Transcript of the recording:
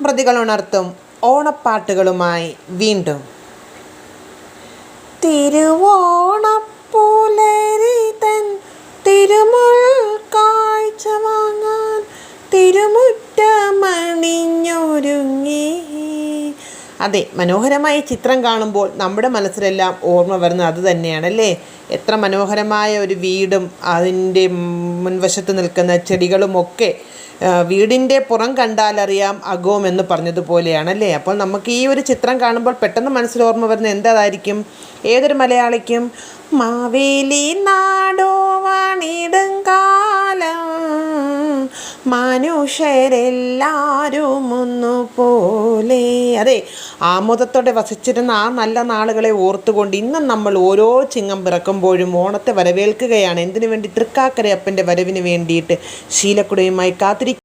ഓണസ്മൃതികൾ ഉണർത്തും. ഓണപ്പാട്ടുകളുമായി വീണ്ടും. തിരുവോണപ്പൂലരിതൻ തിരുമുൾ കാഴ്ച വാങ്ങാൻ തിരുമുറ്റമണിഞ്ഞൊരുങ്ങി അതെ മനോഹരമായ ചിത്രം കാണുമ്പോൾ നമ്മുടെ മനസ്സിലെല്ലാം ഓർമ്മ വരുന്നത് അത് തന്നെയാണല്ലേ? എത്ര മനോഹരമായ ഒരു വീടും അതിന്റെ മുൻവശത്ത് നിൽക്കുന്ന ചെടികളുമൊക്കെ വീടിന്റെ പുറം കണ്ടാലറിയാം അകവും എന്ന് പറഞ്ഞതുപോലെയാണല്ലേ? അപ്പോൾ നമുക്ക് ഈ ഒരു ചിത്രം കാണുമ്പോൾ പെട്ടെന്ന് മനസ്സിൽ ഓർമ്മ വരുന്നത് എന്തായിരിക്കും ഏതൊരു മലയാളിക്കും? മാവേലി നാടോ മനുഷ്യരെല്ലാവരും ഒന്നുപോലെ അതെ ആമോദത്തോടെ വസിച്ചിരുന്ന ആ നല്ല നാളുകളെ ഓർത്തുകൊണ്ട് ഇന്നും നമ്മൾ ഓരോ ചിങ്ങം പിറക്കുമ്പോഴും ഓണത്തെ വരവേൽക്കുകയാണ്. എന്തിനു വേണ്ടി തൃക്കാക്കരയപ്പന്റെ വരവിന് വേണ്ടിയിട്ട് ശീലക്കുടയുമായി കാത്തിരിക്കും